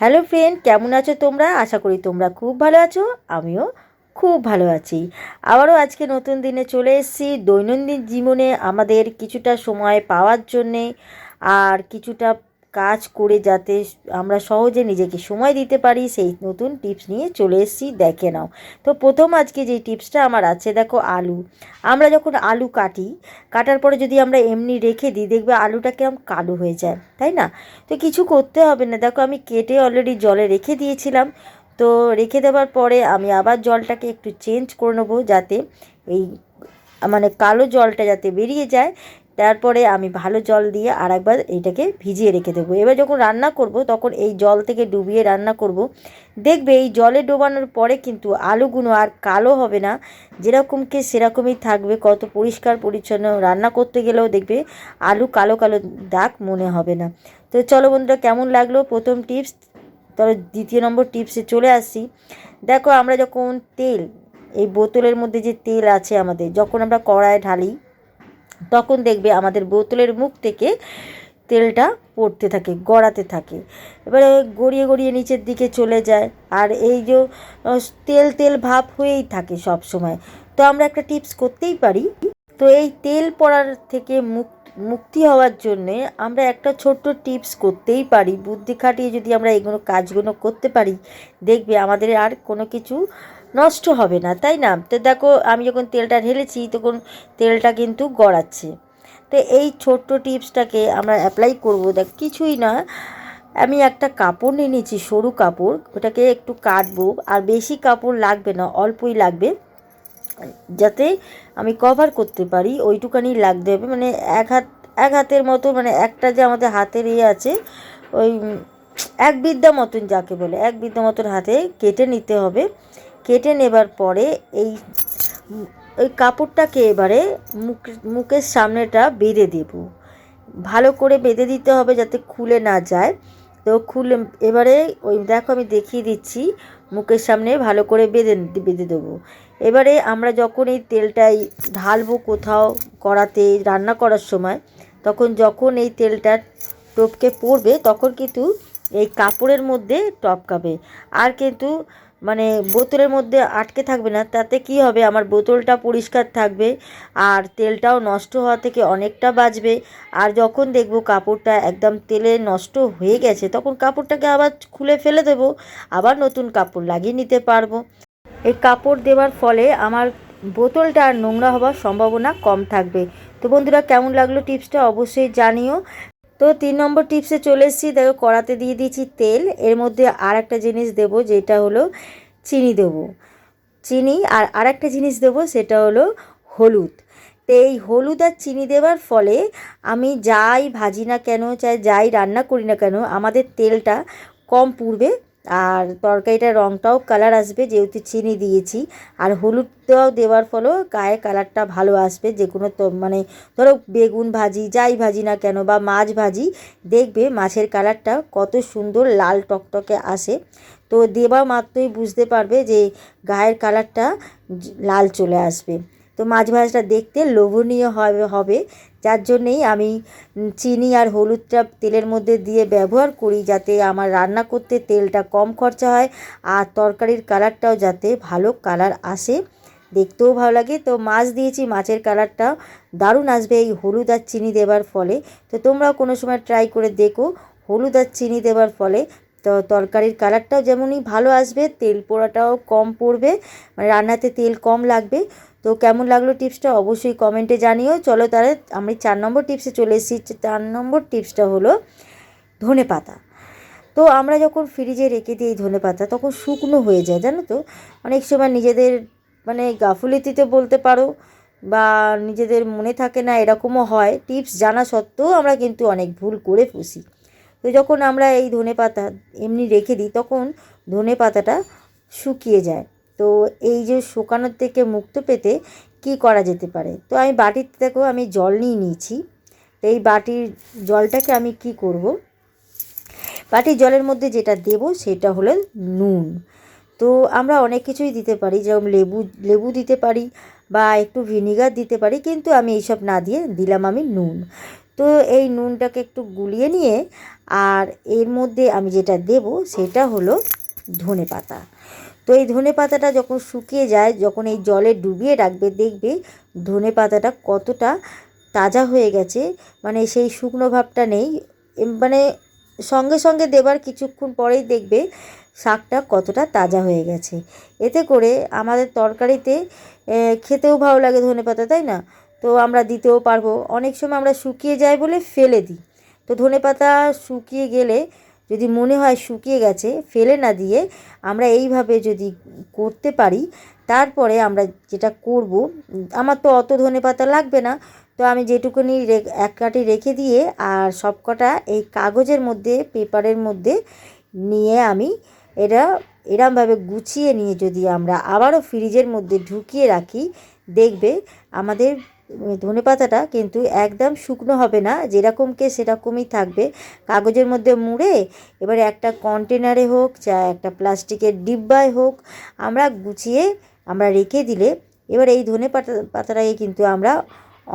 Hello friend, কেমন আছো তোমরা? আশা করি তোমরা খুব ভালো আছো, আমিও খুব ভালো আছি। আবারও আজকে নতুন দিনে চলে এসেছি দৈনন্দিন জীবনে আমাদের কিছুটা সময় পাওয়ার জন্যে, আর কিছুটা কাজ করে যাতে আমরা সহজে নিজেকে সময় দিতে পারি, সেই নতুন টিপস নিয়ে চলে এসেছি, দেখে নাও। তো প্রথম আজকে যে টিপসটা আমার আছে, দেখো আলু। আমরা যখন আলু কাটি, কাটার পরে যদি আমরা এমনি রেখে দিই, দেখবে আলুটা কিরম কালো হয়ে যায়, তাই না? তো কিছু করতে হবে না। দেখো আমি কেটে অলরেডি জলে রেখে দিয়েছিলাম। তো রেখে দেওয়ার পরে আমি আবার জলটাকে একটু চেঞ্জ করে নেব যাতে এই মানে কালো জলটা যাতে বেরিয়ে যায়। তারপরে আমি ভালো জল দিয়ে আর একবার এইটাকে ভিজিয়ে রেখে দেবো। এবার যখন রান্না করব, তখন এই জল থেকে ডুবিয়ে রান্না করব। দেখবে এই জলে ডোবানোর পরে কিন্তু আলুগুলো আর কালো হবে না। যেরকমকে সেরকমই থাকবে, কত পরিষ্কার পরিচ্ছন্ন। রান্না করতে গেলেও দেখবে আলু কালো কালো দাগ মনে হবে না। তো চলো বন্ধুরা, কেমন লাগল প্রথম টিপস? তবে দ্বিতীয় নম্বর টিপসে চলে আসছি দেখো, আমরা যখন তেল, এই বোতলের মধ্যে যে তেল আছে আমাদের, যখন আমরা কড়ায় ঢালি তখন দেখবে আমাদের বোতলের মুখ থেকে তেলটা পড়তে থাকে, গড়াতে থাকে। এবারে গড়িয়ে গড়িয়ে নিচের দিকে চলে যায়। আর এই যে তেল তেল ভাব হয়েই থাকে সব সময় তো আমরা একটা টিপস করতেই পারি। তো এই তেল পড়ার থেকে মুখ মুক্তি হওয়ার জন্যে আমরা একটা ছোট্ট টিপস করতেই পারি। বুদ্ধি খাটিয়ে যদি আমরা এগুলো কাজগুলো করতে পারি, দেখবে আমাদের আর কোনো কিছু নষ্ট হবে না, তাই না? তো দেখো, আমি যখন তেলটা ঢেলেছি, তখন তেলটা কিন্তু গড়াচ্ছে। তো এই ছোট্ট টিপসটাকে আমরা অ্যাপ্লাই করব। দেখ, কিছুই না। আমি একটা কাপড় নিয়ে নিয়েছি, সরু কাপড়। ওটাকে একটু কাটবো। আর বেশি কাপড় লাগবে না, অল্পই লাগবে। যাতে আমি কভার করতে পারি, ওইটুকানি লাগতে হবে। মানে এক হাত, এক হাতের মতো মানে একটা যে আমাদের হাতের ইয়ে আছে, ওই, এক বিদ্যা মতন যাকে বলে, এক বিদ্যা মতন হাতে কেটে নিতে হবে। কেটে নেবার পরে এই ওই কাপড়টাকে এবারে মুখ, মুখের সামনেটা বেঁধে দেব। ভালো করে বেঁধে দিতে হবে যাতে খুলে না যায়। তো খুলে, এবারে ওই দেখো আমি দেখিয়ে দিচ্ছি, মুখের সামনে ভালো করে বেঁধে বেঁধে দেবো। এবারে আমরা যখন এই তেলটাই ঢালবো কোথাও কড়াতে রান্না করার সময়, তখন যখন এই তেলটা টপকে পড়বে, তখন কিন্তু এই কাপড়ের মধ্যে টপকাবে। আর কিন্তু মানে বোতলের মধ্যে আটকে থাকবে না, তাতে কি হবে? আমার বোতলটা পরিষ্কার থাকবে আর তেলটাও নষ্ট হওয়া থেকে অনেকটা বাঁচবে। আর যখন দেখব কাপড়টা একদম তেলে নষ্ট হয়ে গেছে, তখন কাপড়টাকে আবার খুলে ফেলে দেব, আবার নতুন কাপড় লাগিয়ে নিতে পারব। এই কাপড় দেওয়ার ফলে আমার বোতলটা আর নোংরা হওয়ার সম্ভাবনা কম থাকবে। তো বন্ধুরা, কেমন লাগল টিপসটা অবশ্যই জানিও। তো তিন নম্বর টিপসে চলে এসেছি। দেখো, কড়াতে দিয়ে দিয়েছি তেল। এর মধ্যে আর একটা জিনিস দেব, যেটা হলো চিনি দেবো। চিনি আর আর একটা জিনিস দেবো, সেটা হলো হলুদ। তো এই হলুদ আর চিনি দেওয়ার ফলে আমি যাই ভাজি না কেন, চাই যাই রান্না করি না কেন, আমাদের তেলটা কম পুড়বে আর তরকারিটার রঙটাও কালার আসবে, যেহেতু চিনি দিয়েছি। আর হলুদটাও দেওয়ার ফলেও গায়ে কালারটা ভালো আসবে, যে কোনো তো মানে ধরো বেগুন ভাজি, যাই ভাজি না কেন বা মাছ ভাজি, দেখবে মাছের কালারটা কত সুন্দর লাল টকটকে আসে। তো দেওয়া মাত্রই বুঝতে পারবে যে গায়ের কালারটা লাল চলে আসবে। তো মাছ ভাজটা দেখতে লোভনীয় হবে হবে। যার জন্যেই আমি চিনি আর হলুদটা তেলের মধ্যে দিয়ে ব্যবহার করি যাতে আমার রান্না করতে তেলটা কম খরচা হয় আর তরকারির কালারটাও যাতে ভালো কালার আসে। দেখতেও ভালো লাগে। তো মাছ দিয়েছি, মাছের কালারটা দারুণ আসবে এই হলুদ আর চিনি দেওয়ার ফলে। তো তোমরাও কোনো সময় ট্রাই করে দেখো, হলুদ আর চিনি দেওয়ার ফলে। তো তরকারির কালারটাও যেমনই ভালো আসবে, তেল পোড়াটাও কম পড়বে মানে রান্নাতে তেল কম লাগবে। তো কেমন লাগল টিপসটা অবশ্যই কমেন্টে জানিও। চলো তাহলে আমি চার নম্বর টিপসে চলে এসেছি। চার নম্বর টিপসটা হলো ধনে পাতা। তো আমরা যখন ফ্রিজে রেখে দিই ধনে পাতা, তখন শুকনো হয়ে যায়, জানো তো? অনেক সময় নিজেদের মানে গাফুলিতিতে বলতে পারো বা নিজেদের মনে থাকে না এরকমও হয়। টিপস জানা সত্ত্বেও আমরা কিন্তু অনেক ভুল করে ফুসি তো যখন আমরা এই ধনে পাতা এমনি রেখে দিই, তখন ধনে পাতাটা শুকিয়ে যায়। তো এই যে শুকানোর থেকে মুক্ত পেতে কি করা যেতে পারে? তো আমি বাটির থেকেও আমি জল নিয়ে নিয়েছি। তো এই বাটির জলটাকে আমি কি করব? বাটির জলের মধ্যে যেটা দেব সেটা হলো নুন। তো আমরা অনেক কিছুই দিতে পারি, যেমন লেবু লেবু দিতে পারি বা একটু ভিনিগার দিতে পারি, কিন্তু আমি এইসব না দিয়ে দিলাম আমি নুন। তো এই নুনটাকে একটু গুলিয়ে নিয়ে আর এর মধ্যে আমি যেটা দেব সেটা হলো ধনে পাতা তো এই ধনে পাতাটা যখন শুকিয়ে যায়, যখন এই জলে ডুবিয়ে রাখবে, দেখবে ধনে পাতাটা কতটা তাজা হয়ে গেছে। মানে সেই শুকনো ভাবটা নেই। মানে সঙ্গে সঙ্গে দেবার কিছুক্ষণ পরেই দেখবে শাকটা কতটা তাজা হয়ে গেছে। এতে করে আমাদের তরকারিতে খেতেও ভালো লাগে ধনে পাতা, তাই না? তো আমরা দিতেও পারব। অনেক সময় আমরা শুকিয়ে যায় বলে ফেলে দিই। তো ধনে পাতা শুকিয়ে গেলে যদি মনে হয় শুকিয়ে গেছে, ফেলে না দিয়ে আমরা এইভাবে যদি করতে পারি, তারপরে আমরা যেটা করব, আমার তো অত ধনে পাতা লাগবে না। তো আমি যেটুকুনি এক কাটি রেখে দিয়ে আর সব কটা এই কাগজের মধ্যে, পেপারের মধ্যে নিয়ে আমি এটা এরমভাবে গুছিয়ে নিয়ে যদি আমরা আবারও ফ্রিজের মধ্যে ঢুকিয়ে রাখি, দেখবে আমাদের ধনে পাতাটা কিন্তু একদম শুকনো হবে না যেরকমকে সেরকমই থাকবে। কাগজের মধ্যে মুড়ে এবারে একটা কন্টেনারে হোক, চা একটা প্লাস্টিকের ডিব্বায় হোক, আমরা গুছিয়ে আমরা রেখে দিলে এবার এই ধনে পাতা, পাতাটাকে কিন্তু আমরা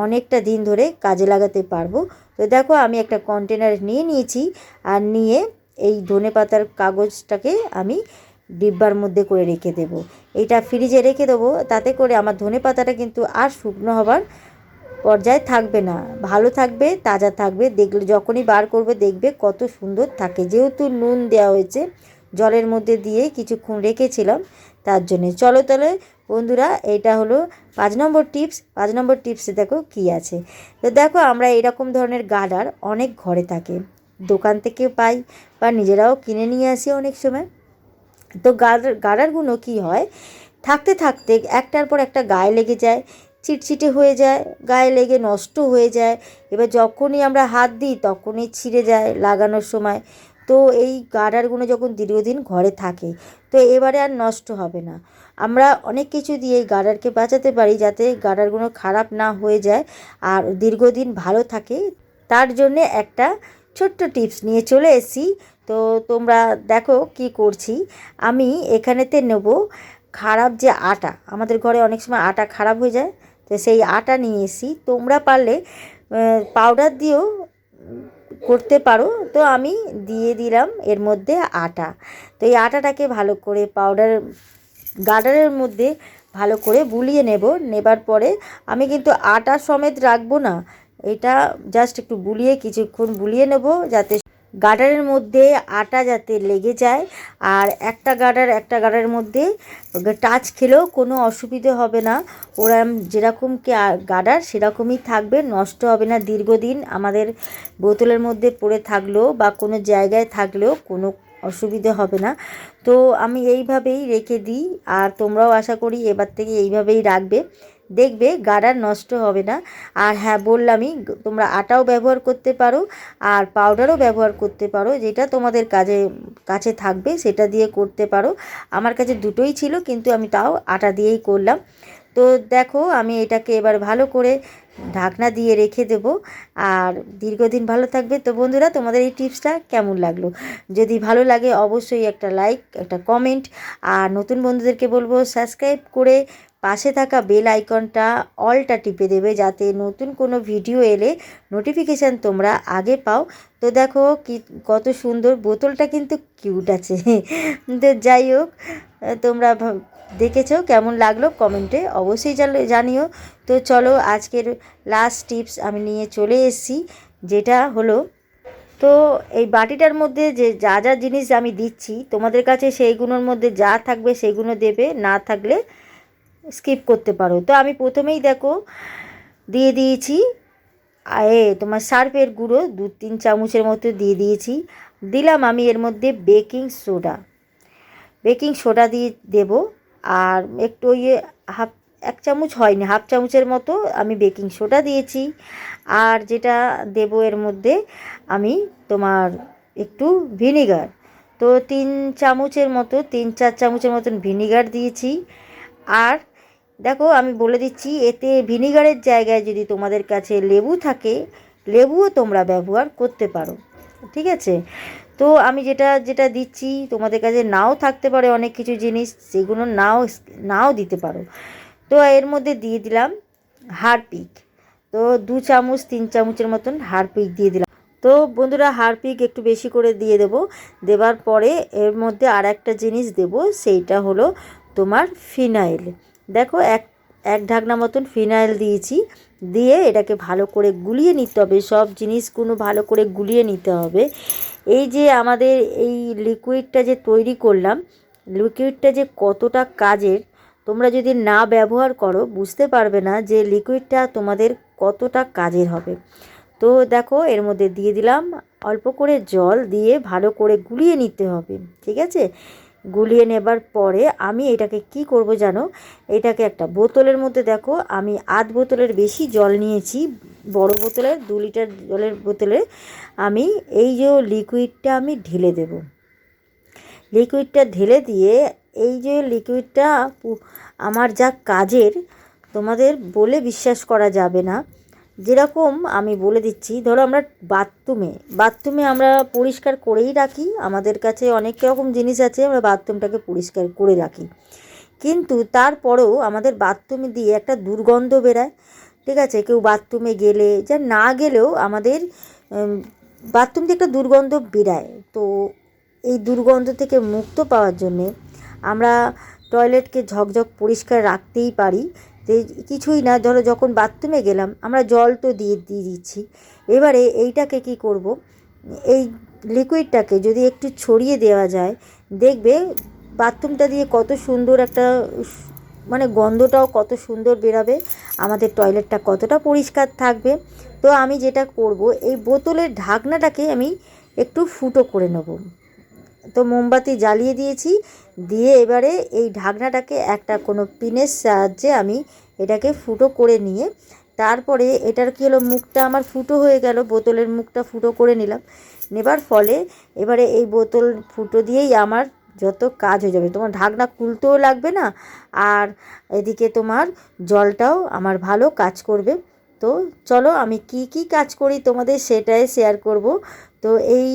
অনেকটা দিন ধরে কাজে লাগাতে পারব। তো দেখো আমি একটা কন্টেনার নিয়ে নিয়েছি, আর নিয়ে এই ধনে পাতার কাগজটাকে আমি ডিব্বার মধ্যে করে রেখে দেবো। এইটা ফ্রিজে রেখে দেবো, তাতে করে আমার ধনে পাতাটা কিন্তু আর শুকনো হবার পর্যায়ে থাকবে না। ভালো থাকবে, তাজা থাকবে, দেখলে যখনই বার করবে দেখবে কত সুন্দর থাকে। যেহেতু নুন দেওয়া হয়েছে, জলের মধ্যে দিয়ে কিছুক্ষণ রেখেছিলাম তার জন্যে। চলো তাহলে বন্ধুরা, এটা হলো পাঁচ নম্বর টিপস পাঁচ নম্বর টিপসে দেখো কি আছে। তো দেখো, আমরা এরকম ধরনের গাডার অনেক ঘরে থাকে। দোকান থেকে পাই বা নিজেরাও কিনে নিয়ে আসি অনেক সময়। তো গার্ডার গার্ডারগুলো কী হয়? থাকতে থাকতে একটার পর একটা গায়ে লেগে যায়, চিটচিটে হয়ে যায়, গায়ে লেগে নষ্ট হয়ে যায়। এবার যখনই আমরা হাত দিই, তখনই ছিঁড়ে যায় লাগানোর সময়। তো এই গার্ডারগুলো যখন দীর্ঘদিন ঘরে থাকে, তো এবারে আর নষ্ট হবে না। আমরা অনেক কিছু দিয়ে এই গার্ডারকে বাঁচাতে পারি যাতে গার্ডারগুলো খারাপ না হয়ে যায় আর দীর্ঘদিন ভালো থাকে। তার জন্যে একটা ছোট্ট টিপস নিয়ে চলে এসেছি। তো তোমরা দেখো কি করছি। আমি এখানেতে নেব খারাপ যে আটা। আমাদের ঘরে অনেক সময় আটা খারাপ হয়ে যায়, তো সেই আটা নিয়ে এসেছি। তোমরা পারলে পাউডার দিয়েও করতে পারো। তো আমি দিয়ে দিলাম এর মধ্যে আটা। তো এই আটাটাকে ভালো করে পাউডার গার্ডারের মধ্যে ভালো করে বুলিয়ে নেব। নেবার পরে আমি কিন্তু আটা সমেত রাখব না। এটা জাস্ট একটু বুলিয়ে, কিছুক্ষণ বুলিয়ে নেব যাতে গার্ডারের মধ্যে আটা যাতে লেগে যায়। আর একটা গার্ডার, একটা গার্ডারের মধ্যে টাচ খেলেও কোনো অসুবিধে হবে না। ওরা যেরকম গার্ডার সেরকমই থাকবে, নষ্ট হবে না দীর্ঘদিন। আমাদের বোতলের মধ্যে পড়ে থাকলেও বা কোনো জায়গায় থাকলেও কোনো অসুবিধে হবে না। তো আমি এইভাবেই রেখে দিই, আর তোমরাও আশা করি এবার থেকে এইভাবেই রাখবে। দেখবে গার্ডার নষ্ট হবে না। আর হ্যাঁ বললামই, তোমরা আটাও ব্যবহার করতে পারো আর পাউডারও ব্যবহার করতে পারো, যেটা তোমাদের কাজে, কাছে থাকবে সেটা দিয়ে করতে পারো। আমার কাছে দুটোই ছিল, কিন্তু আমি তাও আটা দিয়েই করলাম। তো দেখো, আমি এটাকে এবার ভালো করে ঢাকনা দিয়ে রেখে দেব। আর দীর্ঘদিন ভালো থাকবে। তো বন্ধুরা, তোমাদের এই টিপসটা কেমন লাগল? যদি ভালো লাগে, অবশ্যই একটা লাইক, একটা কমেন্ট। আর নতুন বন্ধুদেরকে বলব, সাবস্ক্রাইব করে পাশে থাকা বেল আইকনটা অলটা টিপে দেবে যাতে নতুন কোনো ভিডিও এলে নোটিফিকেশান তোমরা আগে পাও। তো দেখো কি, কত সুন্দর বোতলটা কিন্তু কিউট আছে। তো যাই হোক, তোমরা দেখেছ কেমন লাগল কমেন্টে অবশ্যই জানিও। তো চলো আজকের লাস্ট টিপস আমি নিয়ে চলে এসেছি, যেটা হলো, তো এই বাটিটার মধ্যে যে যা যা জিনিস আমি দিচ্ছি, তোমাদের কাছে সেইগুলোর মধ্যে যা থাকবে সেইগুলো দেবে, না থাকলে স্কিপ করতে পারো। তো আমি প্রথমেই দেখো, দিয়ে দিয়েছি এ, তোমার সার্ফের গুঁড়ো, দু, তিন চামচের মতো দিয়ে দিয়েছি। দিলাম আমি এর মধ্যে বেকিং সোডা। বেকিং সোডা দিয়ে দেব, আর একটু ইয়ে হাফ, এক চামচ হয়নি, হাফ চামচের মতো আমি বেকিং সোডা দিয়েছি। আর যেটা দেব এর মধ্যে আমি তোমার একটু ভিনিগার। তো তিন চামচের মতো, তিন, চার চামচের মতন ভিনিগার দিয়েছি। আর দেখো, আমি বলে দিচ্ছি, এতে ভিনিগারের জায়গায় যদি তোমাদের কাছে লেবু থাকে, লেবুও তোমরা ব্যবহার করতে পারো, ঠিক আছে? তো আমি যেটা যেটা দিচ্ছি, তোমাদের কাছে নাও থাকতে পারে অনেক কিছু জিনিস, সেগুলো নাও নাও দিতে পারো। তো এর মধ্যে দিয়ে দিলাম হারপিক। তো দু চামচ, তিন চামচের মতন হারপিক দিয়ে দিলাম। তো বন্ধুরা, হারপিক একটু বেশি করে দিয়ে দেব। দেবার পরে এর মধ্যে আর একটা জিনিস দেব, সেইটা হলো তোমার ফিনাইল। দেখো, এক এক ঢাকনা মতন ফিনাইল দিয়েছি। দিয়ে এটাকে ভালো করে গুলিয়ে নিতে হবে। সব জিনিসগুলো ভালো করে গুলিয়ে নিতে হবে। এই যে আমাদের এই লিকুইডটা যে তৈরি করলাম লিকুইডটা যে কতটা কাজের, তোমরা যদি না ব্যবহার করো, বুঝতে পারবে না যে লিকুইডটা তোমাদের কতটা কাজের হবে। তো দেখো, এর মধ্যে দিয়ে দিলাম অল্প করে জল দিয়ে ভালো করে গুলিয়ে নিতে হবে। ঠিক আছে? গুলিয়ে নেবার পরে আমি এটাকে কি করব জানো? এটাকে একটা বোতলের মধ্যে দেখো, আমি আধ বোতলের বেশি জল নিয়েছি, বড় বোতলের দু লিটার জলের বোতলে। আমি এই যে লিকুইডটা আমি ঢেলে দেব। লিকুইডটা ঢেলে দিয়ে এই যে লিকুইডটা আমার যা কাজের, তোমাদের বলে বিশ্বাস করা যাবে না। যেরকম আমি বলে দিচ্ছি, ধরো আমরা বাথরুমে বাথরুমে আমরা পরিষ্কার করেই রাখি, আমাদের কাছে অনেক রকম জিনিস আছে, আমরা বাথরুমটাকে পরিষ্কার করে রাখি। কিন্তু তারপরেও আমাদের বাথরুমে দিয়ে একটা দুর্গন্ধ বেরায়, ঠিক আছে? কেউ বাথরুমে গেলে, যা না গেলেও আমাদের বাথরুম দিয়ে একটা দুর্গন্ধ বেরায়। তো এই দুর্গন্ধ থেকে মুক্ত পাওয়ার জন্যে আমরা টয়লেটকে ঝকঝক পরিষ্কার রাখতেই পারি। কিছুই না, ধরো যখন বাথরুমে গেলাম, আমরা জল তো দিয়ে দিয়ে দিচ্ছি। এবারে এইটাকে কি করব? এই লিকুইডটাকে যদি একটু ছড়িয়ে দেওয়া যায়, দেখবে বাথরুমটা দিয়ে কত সুন্দর একটা মানে গন্ধটাও কত সুন্দর বেরাবে, আমাদের টয়লেটটা কতটা পরিষ্কার থাকবে। তো আমি যেটা করব, এই বোতলের ঢাকনাটাকে আমি একটু ফুটো করে নেব। মোমবাতি জ্বালিয়ে দিয়েছি। দিয়ে এবারে এই ঢাকনাটাকে একটা কোনো পিনের সাহায্যে আমি এটাকে ফুটো করে নিয়ে, তারপরে এটার কী হলো, মুখটা আমার ফুটো হয়ে গেল, বোতলের মুখটা ফুটো করে নিলাম। নেবার ফলে এবারে এই বোতল ফুটো দিয়েই আমার যত কাজ হয়ে যাবে, তোমার ঢাকনা খুলতেও লাগবে না, আর এদিকে তোমার জলটাও আমার ভালো কাজ করবে। তো চলো আমি কি কি কাজ করি তোমাদের সেটাই শেয়ার করব। তো এই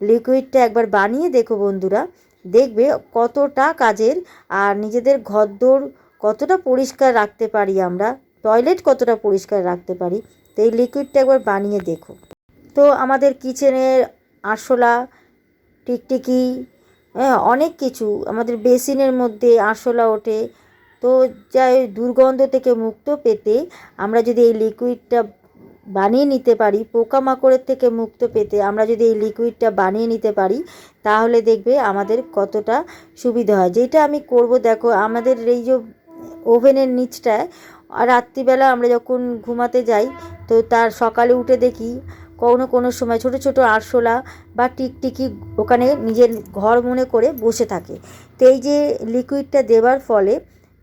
লিকুইডটা একবার বানিয়ে দেখো বন্ধুরা। দেখবে কতটা কাজের আর নিজেদের ঘরদোর কতটা পরিষ্কার রাখতে পারি আমরা টয়লেট কতটা পরিষ্কার রাখতে পারি, তো এই লিকুইডটা একবার বানিয়ে দেখো। তো আমাদের কিচেনের আরশোলা, টিকটিকি হ্যাঁ অনেক কিছু, আমাদের বেসিনের মধ্যে আরশোলা ওঠে তো যাই দুর্গন্ধ থেকে মুক্ত পেতে আমরা যদি এই লিকুইডটা বানিয়ে নিতে পারি, পোকামাকড়ের থেকে মুক্ত পেতে আমরা যদি এই লিকুইডটা বানিয়ে নিতে পারি, তাহলে দেখবে আমাদের কতটা সুবিধা হয়। যেটা আমি করব, দেখো, আমাদের এই যে ওভেনের নিচটায় আর রাত্রিবেলা আমরা যখন ঘুমাতে যাই, তো তার সকালে উঠে দেখি কোনো কোনো সময় ছোট ছোট আরশোলা বা টিকটিকি ওখানে নিজের ঘর মনে করে বসে থাকে। তো এই যে লিকুইডটা দেওয়ার ফলে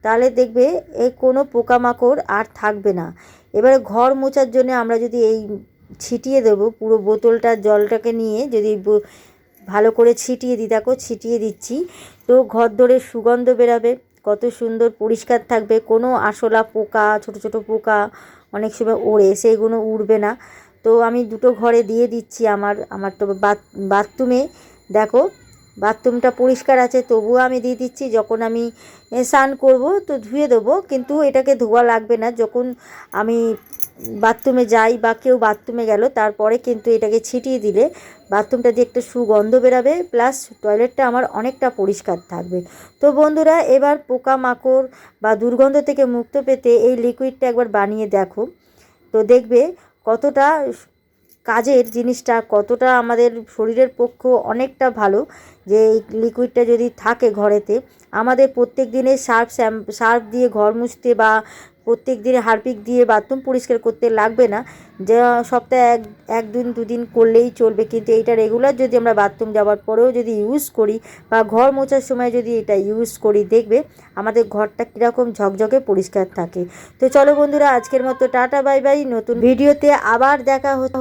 তাহলে দেখবে এই কোনো পোকামাকড় আর থাকবে না। এবারে ঘর মোছার জন্য আমরা যদি এই ছিটিয়ে দেবো, পুরো বোতলটা, জলটাকে নিয়ে যদি ভালো করে ছিটিয়ে দিই, দেখো ছিটিয়ে দিচ্ছি। তো ঘর ধরে সুগন্ধ বেরাবে, কত সুন্দর পরিষ্কার থাকবে, কোনো আশলা পোকা, ছোট ছোট পোকা অনেক সময় ওড়ে সেইগুলো উড়বে না। তো আমি দুটো ঘরে দিয়ে দিচ্ছি আমার আমার তো বাথরুমে। দেখো বাথরুমটা পরিষ্কার আছে, তবুও আমি দিয়ে দিচ্ছি, যখন আমি স্নান করব তো ধুয়ে দেবো, কিন্তু এটাকে ধোয়া লাগবে না, যখন আমি বাথরুমে যাই বা কেউ বাথরুমে গেল, তারপরে কিন্তু এটাকে ছিটিয়ে দিলে বাথরুমটা দিয়ে একটা সুগন্ধ বেরাবে, প্লাস টয়লেটটা আমার অনেকটা পরিষ্কার থাকবে। তো বন্ধুরা, এবার পোকামাকড় বা দুর্গন্ধ থেকে মুক্ত পেতে এই লিকুইডটা একবার বানিয়ে দেখো। তো দেখবে কতটা কাজের জিনিসটা কতটা আমাদের শরীরের পক্ষ অনেকটা ভালো, যে এই লিকুইডটা যদি থাকে ঘরেতে, আমাদের প্রত্যেক দিনে সার্ফ সার্ফ দিয়ে ঘর মুছতে বা প্রত্যেক দিনে হারপিক দিয়ে বাথরুম পরিষ্কার করতে লাগবে না। যে সপ্তাহে এক এক দিন, দুদিন করলেই চলবে। কিন্তু এইটা রেগুলার যদি আমরা বাথরুম যাওয়ার পরেও যদি ইউজ করি বা ঘর মোছার সময় যদি এটা ইউজ করি, দেখবে আমাদের ঘরটা কীরকম ঝকঝকে পরিষ্কার থাকে। তো চলো বন্ধুরা, আজকের মতো টাটা বাই বাই নতুন ভিডিওতে আবার দেখা হতো